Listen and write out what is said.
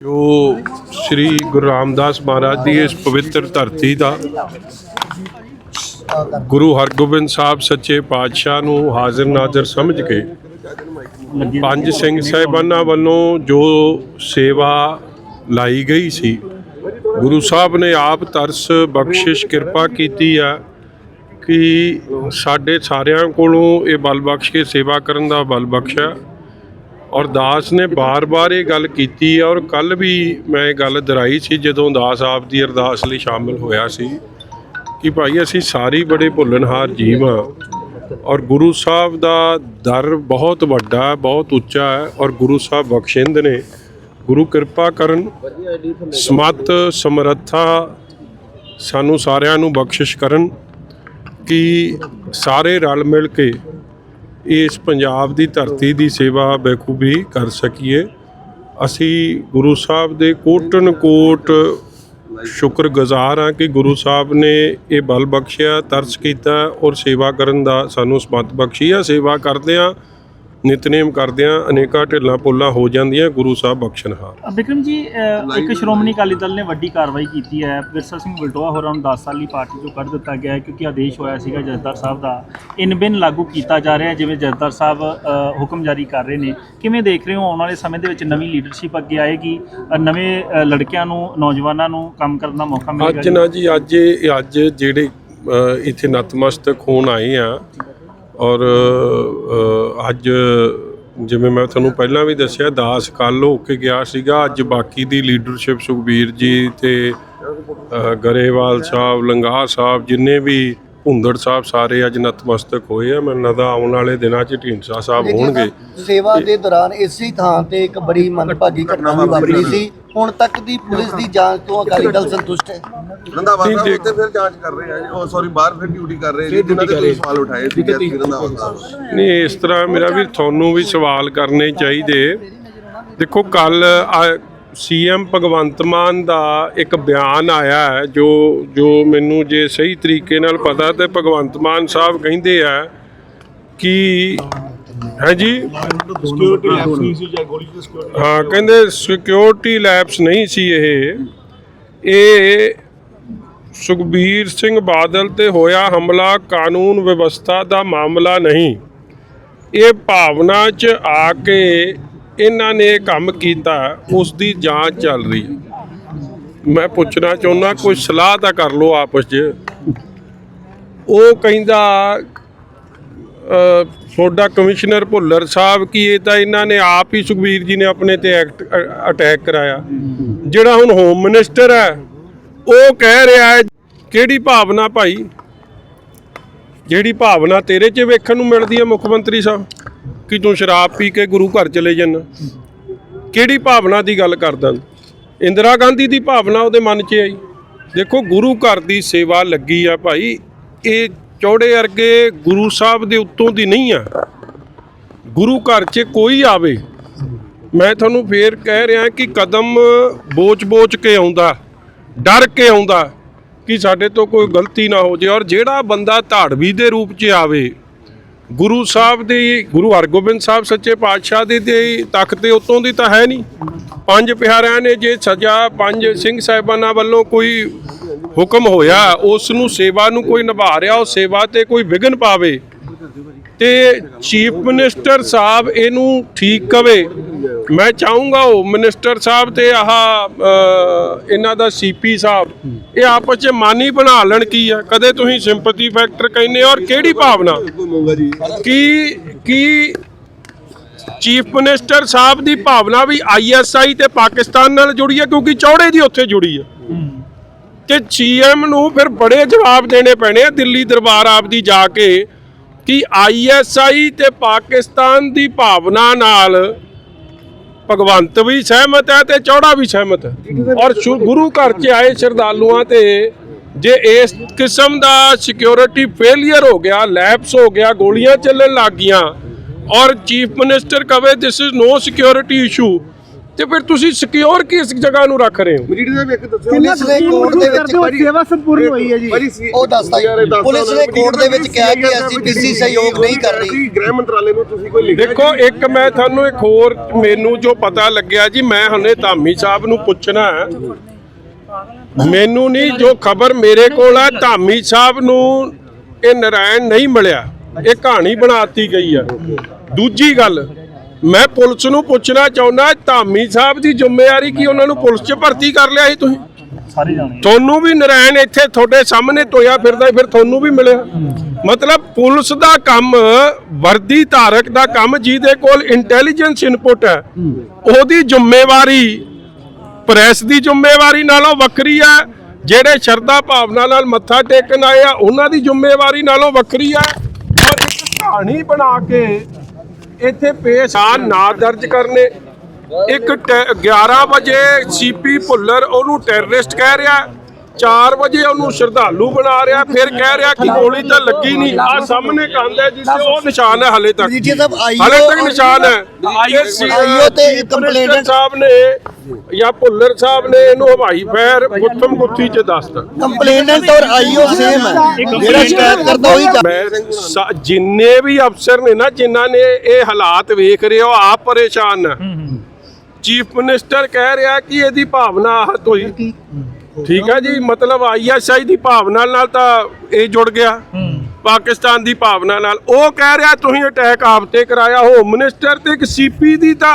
ਜੋ ਸ੍ਰੀ ਗੁਰੂ ਰਾਮਦਾਸ ਮਹਾਰਾਜ ਦੀ ਇਸ ਪਵਿੱਤਰ ਧਰਤੀ ਦਾ ਗੁਰੂ ਹਰਗੋਬਿੰਦ ਸਾਹਿਬ ਸੱਚੇ ਪਾਤਸ਼ਾਹ ਨੂੰ ਹਾਜ਼ਰ ਨਾਜ਼ਰ ਸਮਝ ਕੇ ਪੰਜ ਸਿੰਘ ਸਾਹਿਬਾਨਾਂ ਵੱਲੋਂ ਜੋ ਸੇਵਾ ਲਾਈ ਗਈ ਸੀ, ਗੁਰੂ ਸਾਹਿਬ ਨੇ ਆਪ ਤਰਸ ਬਖਸ਼ਿਸ਼ ਕਿਰਪਾ ਕੀਤੀ ਆ ਕਿ ਸਾਡੇ ਸਾਰਿਆਂ ਕੋਲੋਂ ਇਹ ਬਲ ਬਖਸ਼ ਕੇ ਸੇਵਾ ਕਰਨ ਦਾ ਬਲ ਬਖਸ਼ਿਆ। ਔਰ ਦਾਸ ਨੇ ਬਾਰ-ਬਾਰ ਇਹ ਗੱਲ ਕੀਤੀ ਔਰ ਕੱਲ ਵੀ ਮੈਂ ਇਹ ਗੱਲ ਦਰਾਈ ਸੀ ਜਦੋਂ ਦਾਸ ਆਪ ਦੀ ਅਰਦਾਸ ਲਈ ਸ਼ਾਮਿਲ ਹੋਇਆ ਸੀ ਕਿ ਭਾਈ ਅਸੀਂ ਸਾਰੀ ਬੜੇ ਭੁੱਲਣਹਾਰ ਜੀਵ ਹਾਂ ਔਰ ਗੁਰੂ ਸਾਹਿਬ ਦਾ ਦਰ ਬਹੁਤ ਵੱਡਾ ਬਹੁਤ ਉੱਚਾ ਹੈ ਔਰ ਗੁਰੂ ਸਾਹਿਬ ਬਖਸ਼ਿੰਦ ਨੇ ਗੁਰੂ ਕਿਰਪਾ ਕਰਨ ਸਮਤ ਸਮਰੱਥਾ ਸਾਨੂੰ ਸਾਰਿਆਂ ਨੂੰ ਬਖਸ਼ਿਸ਼ ਕਰਨ ਕਿ ਸਾਰੇ ਰਲ ਮਿਲ ਕੇ ਇਸ ਪੰਜਾਬ ਦੀ ਧਰਤੀ ਦੀ ਸੇਵਾ ਬਖੂਬੀ ਕਰ ਸਕੀਏ। ਅਸੀਂ ਗੁਰੂ ਸਾਹਿਬ ਦੇ ਕੋਟਨ ਕੋਟ ਸ਼ੁਕਰਗੁਜ਼ਾਰ ਹਾਂ ਕਿ ਗੁਰੂ ਸਾਹਿਬ ਨੇ ਇਹ ਬਲ ਬਖਸ਼ਿਆ, ਤਰਸ ਕੀਤਾ ਔਰ ਸੇਵਾ ਕਰਨ ਦਾ ਸਾਨੂੰ ਸਮਤ ਬਖਸ਼ੀ ਆ। ਸੇਵਾ ਕਰਦੇ ਆ ਨਿਤਨੇਮ ਕਰਦੇ ਆ ਅਨੇਕਾਂ ਢਿੱਲਾਂ ਪੁੱਲਾਂ ਹੋ ਜਾਂਦੀਆਂ ਗੁਰੂ ਸਾਹਿਬ ਬਖਸ਼ਣਹਾਰ ਵਿਕਰਮ ਜੀ ਅ, ਇੱਕ ਸ਼੍ਰੋਮਣੀ ਅਕਾਲੀ ਦਲ ਨੇ ਵੱਡੀ ਕਾਰਵਾਈ ਕੀਤੀ ਹੈ। ਵਿਰਸਾ ਸਿੰਘ ਵਲਟੋਆ ਹੋਰਾਂ ਨੂੰ 10 ਸਾਲੀ ਪਾਰਟੀ ਤੋਂ ਕੱਢ ਦਿੱਤਾ ਗਿਆ ਹੈ ਕਿਉਂਕਿ ਆਦੇਸ਼ ਹੋਇਆ ਸੀਗਾ ਜਥੇਦਾਰ ਸਾਹਿਬ ਦਾ। ਇਨ ਬਿਨ ਲਾਗੂ ਕੀਤਾ ਜਾ ਰਿਹਾ ਹੈ ਜਿਵੇਂ ਜਥੇਦਾਰ ਸਾਹਿਬ ਅ, ਹੁਕਮ ਜਾਰੀ ਕਰ ਰਹੇ ਨੇ। ਕਿਵੇਂ ਦੇਖ ਰਹੇ ਹੋ? ਆਉਣ ਵਾਲੇ ਸਮੇਂ ਦੇ ਵਿੱਚ ਨਵੀਂ ਲੀਡਰਸ਼ਿਪ ਅੱਗੇ ਆਏਗੀ। ਅ, ਨਵੇਂ ਅ, ਲੜਕਿਆਂ ਨੂੰ ਨੌਜਵਾਨਾਂ ਨੂੰ ਕੰਮ ਕਰਨ ਦਾ ਮੌਕਾ ਮਿਲੇਗਾ ਅੱਜ ਨਾ ਜੀ ਅੱਜ ਇਹ ਅੱਜ ਜਿਹੜੇ ਅ, ਇੱਥੇ ਨਤਮਸਤਕ ਹੋਣ ਆਏ ਆ ਔਰ ਅੱਜ ਜਿਵੇਂ ਮੈਂ ਤੁਹਾਨੂੰ ਪਹਿਲਾਂ ਵੀ ਦੱਸਿਆ ਦਾਸ ਕੱਲ ਹੋ ਕੇ ਗਿਆ ਸੀਗਾ। ਅੱਜ ਬਾਕੀ ਦੀ ਲੀਡਰਸ਼ਿਪ ਸੁਖਬੀਰ ਜੀ ਤੇ ਗਰੇਵਾਲ ਸਾਹਿਬ ਲੰਗਾਹ ਸਾਹਿਬ ਜਿੰਨੇ ਵੀ ਭੁੰਦੜ ਸਾਹਿਬ ਸਾਰੇ ਅੱਜ ਨਤਮਸਤਕ ਹੋਏ ਆ। ਮੈਨੂੰ ਲੱਗਦਾ ਆਉਣ ਵਾਲੇ ਦਿਨਾਂ 'ਚ ਢੀਂਡਸਾ ਸਾਹਿਬ ਹੋਣਗੇ। ਸੇਵਾ ਦੇ ਦੌਰਾਨ ਇਸੇ ਥਾਂ ਤੇ ਇੱਕ ਬੜੀ ਮੰਦਭਾਗੀ ਘਟਨਾ ਵੀ ਵਾਪਰੀ ਸੀ। ਹੁਣ ਤੱਕ ਦੀ ਪੁਲਿਸ ਦੀ ਜਾਂਚ ਤੋਂ ਅਕਾਲੀ ਦਲ ਸੰਤੁਸ਼ਟ ਹੈ। ਰੰਧਾਵਾ ਨਹੀਂ, ਸਾਹਿਬ ਉੱਤੇ ਫਿਰ ਜਾਂਚ ਕਰ ਰਹੇ ਆ ਜੀ। ਉਹ ਸੌਰੀ ਬਾਹਰ ਫਿਰ ਡਿਊਟੀ ਕਰ ਰਹੇ ਜੀ ਜਿਨ੍ਹਾਂ ਦੇ ਤੁਸੀਂ ਸਵਾਲ ਉਠਾਏ ਸੀ ਰੰਧਾਵਾ ਸਾਹਿਬ। ਨਹੀਂ ਇਸ ਤਰ੍ਹਾਂ ਮੇਰਾ ਵੀ ਤੁਹਾਨੂੰ ਵੀ ਸਵਾਲ ਕਰਨੇ ਚਾਹੀਦੇ। ਦੇਖੋ ਕੱਲ ਸੀਐਮ ਭਗਵੰਤ ਮਾਨ ਦਾ ਇੱਕ ਬਿਆਨ ਆਇਆ ਹੈ ਜੋ ਜੋ ਮੈਨੂੰ ਜੇ ਸਹੀ ਤਰੀਕੇ ਨਾਲ ਪਤਾ ਤੇ ਭਗਵੰਤ ਮਾਨ ਸਾਹਿਬ ਕਹਿੰਦੇ ਆ ਕਿ ਹੈ ਜੀ? ਹਾਂ ਕਹਿੰਦੇ ਸਿਕਿਉਰਿਟੀ ਲੈਪਸ ਨਹੀਂ ਸੀ ਇਹ। ਇਹ ਸੁਖਬੀਰ ਸਿੰਘ ਬਾਦਲ ਤੇ ਹੋਇਆ ਹਮਲਾ ਕਾਨੂੰਨ ਵਿਵਸਥਾ ਦਾ ਮਾਮਲਾ ਨਹੀਂ। ਇਹ ਭਾਵਨਾ 'ਚ ਆ ਕੇ ਇਹਨਾਂ ਨੇ ਕੰਮ ਕੀਤਾ ਉਸ ਦੀ ਜਾਂਚ ਚੱਲ ਰਹੀ। ਹੈ ਮੈਂ ਪੁੱਛਣਾ ਚਾਹੁੰਦਾ ਕੋਈ ਸਲਾਹ ਤਾਂ ਕਰ ਲਓ ਆਪਸ 'ਚ। ਉਹ ਕਹਿੰਦਾ ਤੁਹਾਡਾ ਕਮਿਸ਼ਨਰ ਭੁੱਲਰ ਸਾਹਿਬ ਕੀ ਇਹ ਤਾਂ ਇਹਨਾਂ ਨੇ ਆਪ ਹੀ ਸੁਖਬੀਰ ਜੀ ਨੇ ਆਪਣੇ ਤੇ ਐਕਟ ਅਟੈਕ ਕਰਾਇਆ। ਜਿਹੜਾ ਹੁਣ ਹੋਮ ਮਿਨਿਸਟਰ ਹੈ, ਉਹ ਕਹਿ ਰਿਹਾ ਹੈ, ਕਿਹੜੀ ਭਾਵਨਾ ਭਾਈ? ਜਿਹੜੀ ਭਾਵਨਾ ਤੇਰੇ 'ਚ ਵੇਖਣ ਨੂੰ ਮਿਲਦੀ ਹੈ ਮੁੱਖ ਮੰਤਰੀ ਸਾਹਿਬ? ਕਿ ਤੂੰ ਸ਼ਰਾਬ ਪੀ ਕੇ ਗੁਰੂ ਘਰ ਚਲੇ ਜਾਂਦਾ ਕਿਹੜੀ ਭਾਵਨਾ ਦੀ ਗੱਲ ਕਰਦਾ ਇੰਦਰਾ ਗਾਂਧੀ ਦੀ ਭਾਵਨਾ ਉਹਦੇ ਮਨ 'ਚ ਆਈ। ਦੇਖੋ, ਗੁਰੂ ਘਰ ਦੀ ਸੇਵਾ ਲੱਗੀ ਆ ਭਾਈ। ਇਹ ਚੌੜੇ ਅਰਗੇ ਗੁਰੂ ਸਾਹਿਬ ਦੇ ਉੱਤੋਂ ਦੀ ਨਹੀਂ ਆ। ਗੁਰੂ ਘਰ 'ਚ ਕੋਈ ਆਵੇ। ਮੈਂ ਤੁਹਾਨੂੰ ਫੇਰ ਕਹਿ ਰਿਹਾ ਕਿ ਕਦਮ ਬੋਚ-ਬੋਚ ਕੇ ਆਉਂਦਾ, ਡਰ ਕੇ ਆਉਂਦਾ ਕਿ ਸਾਡੇ ਤੋਂ ਕੋਈ ਗਲਤੀ ਨਾ ਹੋ ਜੇ ਔਰ ਜਿਹੜਾ ਬੰਦਾ ਧਾੜਵੀ ਦੇ ਰੂਪ 'ਚ ਆਵੇ, ਗੁਰੂ ਸਾਹਿਬ ਦੀ, ਗੁਰੂ ਹਰਗੋਬਿੰਦ ਸਾਹਿਬ ਸੱਚੇ ਪਾਤਸ਼ਾਹ ਦੀ ਤੇ ਤਖਤ ਦੇ ਉਤੋਂ ਦੀ ਤਾਂ ਹੈ ਨਹੀਂ। ਪੰਜ ਪਿਆਰਿਆਂ ਨੇ ਜੇ ਸਜ਼ਾ, ਪੰਜ ਸਿੰਘ ਸਾਹਿਬਾਨਾਂ ਵੱਲੋਂ ਕੋਈ ਹੁਕਮ ਹੋਇਆ ਉਸ ਨੂੰ ਸੇਵਾ ਨੂੰ ਕੋਈ ਨਿਭਾ ਰਿਹਾ, ਉਹ ਸੇਵਾ ਤੇ ਕੋਈ ਵਿਘਨ ਪਾਵੇ ਤੇ ਚੀਫ ਮਿਨਿਸਟਰ ਸਾਹਿਬ ਇਹਨੂੰ ਠੀਕ ਕਵੇ। ਮੈਂ ਚਾਹੂੰਗਾ ਉਹ ਮਿਨਿਸਟਰ ਸਾਹਿਬ ਤੇ ਆਹ ਇਹਨਾਂ ਦਾ ਸੀਪੀ ਸਾਹਿਬ, ਇਹ ਆਪਸ ਚ ਮਾਨੀ ਬਣਾ ਲੈਣ ਕੀ ਆ? ਕਦੇ ਤੁਸੀਂ ਸਿੰਪਥੀ ਫੈਕਟਰ ਕਹਿੰਦੇ ਔਰ ਕਿਹੜੀ ਭਾਵਨਾ? ਕੀ ਕੀ ਚੀਫ ਮਿਨਿਸਟਰ ਸਾਹਿਬ ਦੀ ਭਾਵਨਾ ਵੀ ਆਈਐਸਆਈ ਤੇ ਪਾਕਿਸਤਾਨ ਨਾਲ ਜੁੜੀ ਹੈ ਕਿਉਂਕਿ ਚੌੜੇ ਦੀ ਉੱਥੇ ਜੁੜੀ ਹੈ ਤੇ ਸੀਐਮ ਨੂੰ ਫਿਰ ਬੜੇ ਜਵਾਬ ਦੇਣੇ ਪੈਣੇ ਆ ਦਿੱਲੀ ਦਰਬਾਰ ਆਪ ਦੀ ਜਾ ਕੇ ਕਿ ਆਈਐਸਆਈ ਤੇ ਪਾਕਿਸਤਾਨ ਦੀ ਭਾਵਨਾ ਨਾਲ ਭਗਵੰਤ ਵੀ ਸਹਿਮਤ ਹੈ ਤੇ ਚੌੜਾ ਵੀ ਸਹਿਮਤ ਹੈ। ਔਰ ਸ਼ੁ- ਗੁਰੂ ਘਰ 'ਚ ਆਏ ਸ਼ਰਧਾਲੂਆਂ ਤੇ ਜੇ ਇਸ ਕਿਸਮ ਦਾ ਸਿਕਿਉਰਿਟੀ ਫੇਲਿਅਰ ਹੋ ਗਿਆ ਲੈਪਸ ਹੋ ਗਿਆ, ਗੋਲੀਆਂ ਚੱਲਣ ਲੱਗ ਗਈਆਂ, ਔਰ ਚੀਫ ਮਿਨਿਸਟਰ ਕਵੇ this is no security issue ਤੇ ਫਿਰ ਤੁਸੀਂ ਸਿਕਿਉਰ ਕਿਸ ਜਗ੍ਹਾ ਨੂੰ ਰੱਖ ਰਹੇ ਹੋ? ਮਜੀਠੀ ਸਾਹਿਬ ਇੱਕ ਦੱਸੋ। ਪੁਲਿਸ ਨੇ ਕੋਰਟ ਦੇ ਵਿੱਚ ਸੇਵਾ ਸੰਪੂਰਨ ਹੋਈ ਹੈ ਜੀ। ਭਾਜੀ ਸੀ- ਉਹ ਦੱਸਦਾ ਜੀ। ਪੁਲਿਸ ਨੇ ਕੋਰਟ ਦੇ ਵਿੱਚ ਕਿਹਾ ਕਿ SGPC ਸਹਿਯੋਗ ਨਹੀਂ ਕਰ ਰਹੀ। ਗ੍ਰਹਿ ਮੰਤਰਾਲੇ ਨੂੰ ਤੁਸੀਂ ਕੋਈ ਲਿਖਿਆ ਦੇਖੋ ਇੱਕ ਮੈਂ ਤੁਹਾਨੂੰ ਇੱਕ ਹੋਰ ਮੈਨੂੰ ਜੋ ਪਤਾ ਲੱਗਿਆ ਜੀ ਮੈਂ ਹੁਣੇ ਧਾਮੀ ਸਾਹਿਬ ਨੂੰ ਪੁੱਛਣਾ ਮੈਨੂੰ ਨਹੀਂ ਜੋ ਖਬਰ ਮੇਰੇ ਕੋਲ ਹੈ ਧਾਮੀ ਸਾਹਿਬ ਨੂੰ ਇਹ ਨਰਾਇਣ ਨਹੀਂ ਮਿਲਿਆ। ਇਹ ਕਹਾਣੀ ਬਣਾਤੀ ਗਈ ਆ। ਦੂਜੀ ਗੱਲ ਮੈਂ ਪੁਲਿਸ ਨੂੰ ਪੁੱਛਣਾ ਚਾਹੁੰਦਾ ਧਾਮੀ ਸਾਹਿਬ ਦੀ ਜ਼ਿੰਮੇਵਾਰੀ ਕੀ? ਉਹਨਾਂ ਨੂੰ ਪੁਲਿਸ 'ਚ ਭਰਤੀ ਕਰ ਲਿਆ ਸੀ ਤੁਸੀਂ? ਸਾਰੇ ਜਾਣੇ ਤੁਹਾਨੂੰ ਵੀ ਨਰਾਇਣ ਇੱਥੇ ਤੁਹਾਡੇ ਸਾਹਮਣੇ ਤੋਇਆ ਫਿਰਦਾ ਫਿਰ ਤੁਹਾਨੂੰ ਵੀ ਮਿਲਿਆ? ਮਤਲਬ ਪੁਲਿਸ ਦਾ ਕੰਮ ਵਰਦੀ ਧਾਰਕ ਦਾ ਕੰਮ ਜਿਹਦੇ ਕੋਲ ਇੰਟੈਲੀਜੈਂਸ ਇਨਪੁਟ ਹੈ ਉਹਦੀ ਜ਼ਿੰਮੇਵਾਰੀ ਪ੍ਰੈਸ ਦੀ ਜ਼ਿੰਮੇਵਾਰੀ ਨਾਲੋਂ ਵੱਖਰੀ ਹੈ ਜਿਹੜੇ ਸ਼ਰਧਾ ਭਾਵਨਾ ਨਾਲ ਮੱਥਾ ਟੇਕਣ ਆਏ ਆ ਉਹਨਾਂ ਦੀ ਜ਼ਿੰਮੇਵਾਰੀ ਨਾਲੋਂ ਵੱਖਰੀ ਹੈ। ਔਰ ਇੱਕ ਕਹਾਣੀ ਬਣਾ ਕੇ ਇੱਥੇ ਪੇਸ਼ ਆ ਨਾ ਦਰਜ ਕਰਨੇ। ਇੱਕ ਟੈ- 11 ਵਜੇ ਸੀਪੀ ਭੁੱਲਰ ਉਹਨੂੰ ਟੈਰਰਿਸਟ ਕਹਿ ਰਿਹਾ। 4 ਵਜੇ ਉਹਨੂੰ ਸ਼ਰਧਾਲੂ ਬਣਾ ਰਿਹਾ ਫਿਰ ਕਹਿ ਰਿਹਾ ਕਿ ਗੋਲੀ ਤਾਂ ਲੱਗੀ ਨਹੀਂ। ਆ ਸਾਹਮਣੇ ਕੰਧ ਹੈ ਜਿੱਥੇ ਉਹ ਨਿਸ਼ਾਨ ਹੈ ਹਲੇ ਤੱਕ। ਹਲੇ ਤੱਕ ਨਿਸ਼ਾਨ ਹੈ। ਆਈਓ ਤੇ ਮਿਨਿਸਟਰ ਸਾਹਿਬ ਨੇ ਜਾਂ ਭੁੱਲਰ ਸਾਹਿਬ ਨੇ ਇਹਨੂੰ ਹਵਾਈ ਫੈਰ ਗੁੱਥਮ ਗੁੱਥੀ ਚ ਦੱਸਤਾ ਕੰਪਲੇਨੈਂਟ ਔਰ ਆਈਓ ਸੇਮ ਹੈ। ਜਿਹੜਾ ਸ਼ਿਕਾਇਤ ਕਰਦਾ ਉਹੀ ਕਰ- ਮੈਂ ਜਿੰਨੇ ਵੀ ਅਫਸਰ ਨੇ ਨਾ ਜਿਨ੍ਹਾਂ ਨੇ ਇਹ ਹਾਲਾਤ ਵੇਖ ਰਹੇ ਹੋ ਆਪ ਪਰੇਸ਼ਾਨ ਚੀਫ ਮਿਨਿਸਟਰ ਕਹਿ ਰਿਹਾ ਕਿ ਇਹਦੀ ਭਾਵਨਾ ਆਹਤ ਹੋਈ। ਠੀਕ ਹੈ ਜੀ ਮਤਲਬ ਆਈਐਸਆਈ ਦੀ ਭਾਵਨਾ ਨਾਲ ਤਾਂ ਇਹ ਜੁੜ ਗਿਆ। ਪਾਕਿਸਤਾਨ ਦੀ ਭਾਵਨਾ ਨਾਲ। ਉਹ ਕਹਿ ਰਿਹਾ ਤੁਸੀਂ ਅਟੈਕ ਆਪ ਤੇ ਕਰਾਇਆ। ਹੋਮ ਮਿਨਿਸਟਰ ਤੇ ਇੱਕ ਸੀਪੀ ਦੀ ਤਾਂ